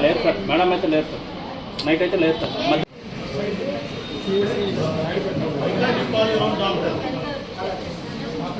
లేదు sir. Madam అయితే లేదు సార్. నైట్ అయితే లేదు సార్ మధ్య- బాగానే ఉందా ఎన్నిసార్లు బయట నుంచి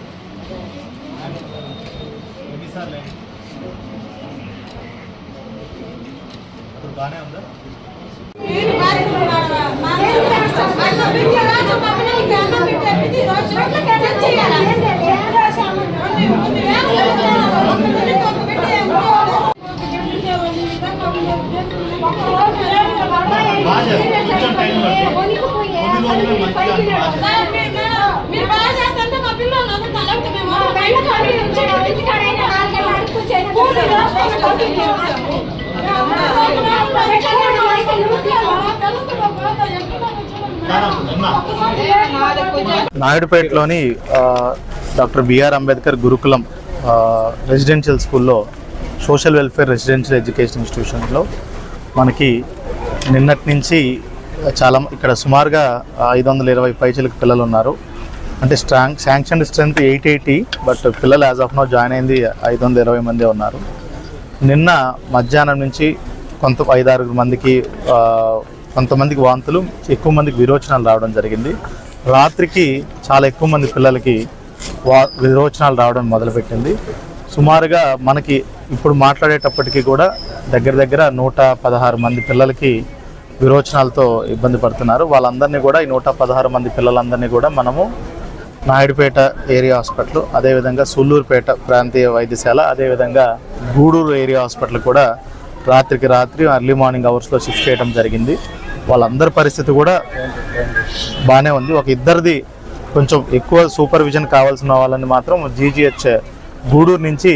బాగానే ఉందా బాగా చేస్తారు. కొంచెం టైం పడుతుంది. కొన్ని రోజులు మంచిగా నాయుడుపేటలోని డాక్టర్ బిఆర్ అంబేద్కర్ గురుకులం రెసిడెన్షియల్ స్కూల్లో సోషల్ వెల్ఫేర్ రెసిడెన్షియల్ ఎడ్యుకేషన్ ఇన్స్టిట్యూషన్లో మనకి నిన్నటి నుంచి చాలా ఇక్కడ సుమారుగా ఐదు వందల ఇరవై పైచలకు పిల్లలు ఉన్నారు అంటే strong sanction strength eight eighty but పిల్లలు యాజ్ ఆఫ్ నో జాయిన్ అయింది ఐదు వందల ఇరవై మంది ఉన్నారు. నిన్న మధ్యాహ్నం నుంచి కొంత ఐదారు మందికి కొంతమందికి వాంతులు ఎక్కువ మందికి విరోచనాలు రావడం జరిగింది. రాత్రికి చాలా ఎక్కువ మంది పిల్లలకి వా విరోచనాలు రావడం మొదలుపెట్టింది. సుమారుగా మనకి ఇప్పుడు మాట్లాడేటప్పటికీ కూడా దగ్గర దగ్గర నూట పదహారు మంది పిల్లలకి విరోచనాలతో ఇబ్బంది పడుతున్నారు. వాళ్ళందరినీ కూడా ఈ నూట పదహారు మంది పిల్లలందరినీ కూడా మనము నాయుడుపేట ఏరియా హాస్పిటల్ అదేవిధంగా సుల్లూరుపేట ప్రాంతీయ వైద్యశాల అదేవిధంగా గూడూరు ఏరియా హాస్పిటల్ కూడా రాత్రికి రాత్రి అర్లీ మార్నింగ్ అవర్స్లో షిఫ్ట్ చేయడం జరిగింది. వాళ్ళందరి పరిస్థితి కూడా బాగానే ఉంది. ఒక ఇద్దరిది కొంచెం ఎక్కువ సూపర్విజన్ కావాల్సిన వాళ్ళని మాత్రం జీజీహెచ్ గూడూరు నుంచి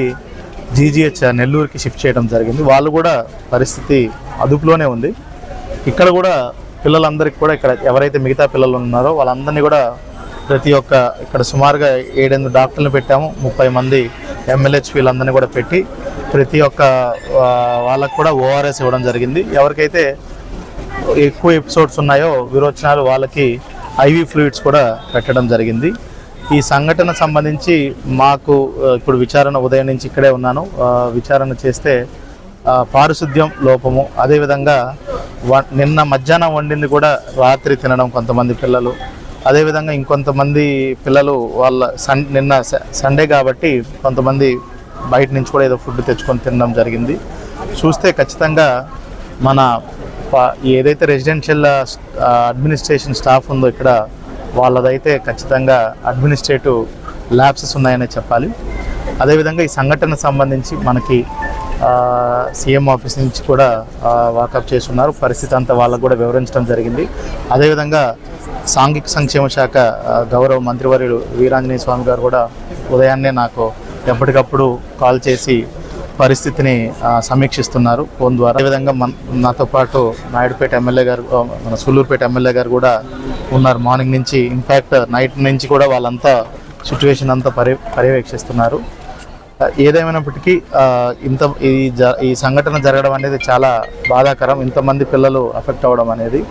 జీజీహెచ్ నెల్లూరుకి షిఫ్ట్ చేయడం జరిగింది. వాళ్ళు కూడా పరిస్థితి అదుపులోనే ఉంది. ఇక్కడ కూడా పిల్లలందరికీ కూడా ఇక్కడ ఎవరైతే మిగతా పిల్లలు ఉన్నారో వాళ్ళందరినీ కూడా ప్రతి ఒక్క ఇక్కడ సుమారుగా ఏడెనిమిది డాక్టర్లు పెట్టాము. ముప్పై మంది ఎమ్మెల్యేస్ కూడా పెట్టి ప్రతి ఒక్క వాళ్ళకు కూడా ఓఆర్ఎస్ ఇవ్వడం జరిగింది. ఎవరికైతే ఎక్కువ ఎపిసోడ్స్ ఉన్నాయో విరోచనాలు వాళ్ళకి ఐవి ఫ్లూయిడ్స్ కూడా పెట్టడం జరిగింది. ఈ సంఘటన సంబంధించి మాకు ఇప్పుడు విచారణ ఉదయం నుంచి ఇక్కడే ఉన్నాను. విచారణ చేస్తే పారిశుద్ధ్యం లోపము అదేవిధంగా వ- నిన్న మధ్యాహ్నం వండింది కూడా రాత్రి తినడం కొంతమంది పిల్లలు. అదేవిధంగా ఇంకొంతమంది పిల్లలు వాళ్ళ సన్ నిన్న స- సండే కాబట్టి కొంతమంది బయట నుంచి కూడా ఏదో ఫుడ్ తెచ్చుకొని తినడం జరిగింది. చూస్తే ఖచ్చితంగా మన ప- ఏదైతే రెసిడెన్షియల్ అడ్మినిస్ట్రేషన్ స్టాఫ్ ఉందో ఇక్కడ వాళ్ళదైతే ఖచ్చితంగా అడ్మినిస్ట్రేటివ్ ల్యాబ్సెస్ ఉన్నాయనే చెప్పాలి. అదేవిధంగా ఈ సంఘటన సంబంధించి మనకి సీఎం ఆఫీస్ నుంచి కూడా వాకప్ చేస్తున్నారు. పరిస్థితి అంతా వాళ్ళకు కూడా వివరించడం జరిగింది. అదేవిధంగా సాంఘిక సంక్షేమ శాఖ గౌరవ మంత్రివర్యులు వీరాంజనేయ స్వామి గారు కూడా ఉదయాన్నే నాకు ఎప్పటికప్పుడు కాల్ చేసి పరిస్థితిని సమీక్షిస్తున్నారు ఫోన్ ద్వారా. అదేవిధంగా మన నాతో పాటు నాయుడుపేట ఎమ్మెల్యే గారు మన సూళ్ళూరుపేట ఎమ్మెల్యే గారు కూడా ఉన్నారు. మార్నింగ్ నుంచి ఇన్ఫ్యాక్ట్ నైట్ నుంచి కూడా వాళ్ళంతా సిచ్యువేషన్ అంతా పర్య పర్యవేక్షిస్తున్నారు. ఏదేమైనప్పటికీ ఇంత ఈ జ ఈ సంఘటన జరగడం అనేది చాలా బాధాకరం. ఇంతమంది పిల్లలు అఫెక్ట్ అవ్వడం అనేది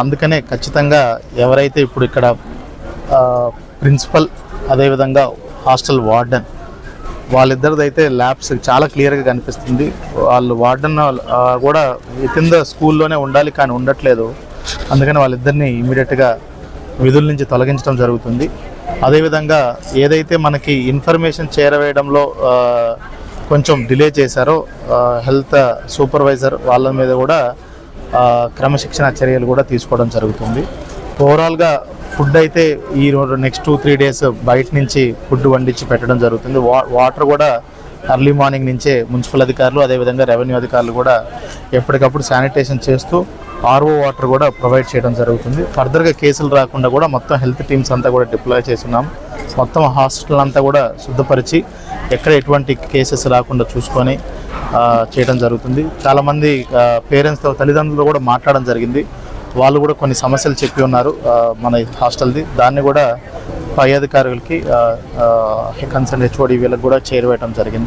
అందుకనే ఖచ్చితంగా ఎవరైతే ఇప్పుడు ఇక్కడ ప్రిన్సిపల్ అదేవిధంగా హాస్టల్ వార్డెన్ వాళ్ళిద్దరిదైతే ల్యాబ్స్ చాలా క్లియర్గా కనిపిస్తుంది. వాళ్ళు వార్డెన్ కూడా విత్ స్కూల్లోనే ఉండాలి కానీ ఉండట్లేదు. అందుకని వాళ్ళిద్దరిని ఇమీడియట్గా విధుల నుంచి తొలగించడం జరుగుతుంది. అదేవిధంగా ఏదైతే మనకి ఇన్ఫర్మేషన్ చేరవేయడంలో కొంచెం డిలే చేశారో హెల్త్ సూపర్వైజర్ వాళ్ళ మీద కూడా క్రమశిక్షణ చర్యలు కూడా తీసుకోవడం జరుగుతుంది. ఓవరాల్గా ఫుడ్ అయితే ఈ రోజు నెక్స్ట్ టూ త్రీ డేస్ బయట నుంచి ఫుడ్ వండించి పెట్టడం జరుగుతుంది. వా వాటర్ కూడా ఎర్లీ మార్నింగ్ నుంచే మున్సిపల్ అధికారులు అదేవిధంగా రెవెన్యూ అధికారులు కూడా ఎప్పటికప్పుడు శానిటేషన్ చేస్తూ ఆర్ఓ వాటర్ కూడా ప్రొవైడ్ చేయడం జరుగుతుంది. ఫర్దర్గా కేసులు రాకుండా కూడా మొత్తం హెల్త్ టీమ్స్ అంతా కూడా డిప్లాయ్ చేస్తున్నాం. మొత్తం హాస్పిటల్ అంతా కూడా శుద్ధపరిచి ఎక్కడ ఎటువంటి కేసెస్ రాకుండా చూసుకొని చేయడం జరుగుతుంది. చాలామంది పేరెంట్స్తో తల్లిదండ్రులు కూడా మాట్లాడడం జరిగింది. వాళ్ళు కూడా కొన్ని సమస్యలు చెప్పి ఉన్నారు మన హాస్టల్ది. దాన్ని కూడా పై అధికారులకి కన్సర్న్ హెచ్ఓడి వీళ్ళకి కూడా చేరవేయడం జరిగింది.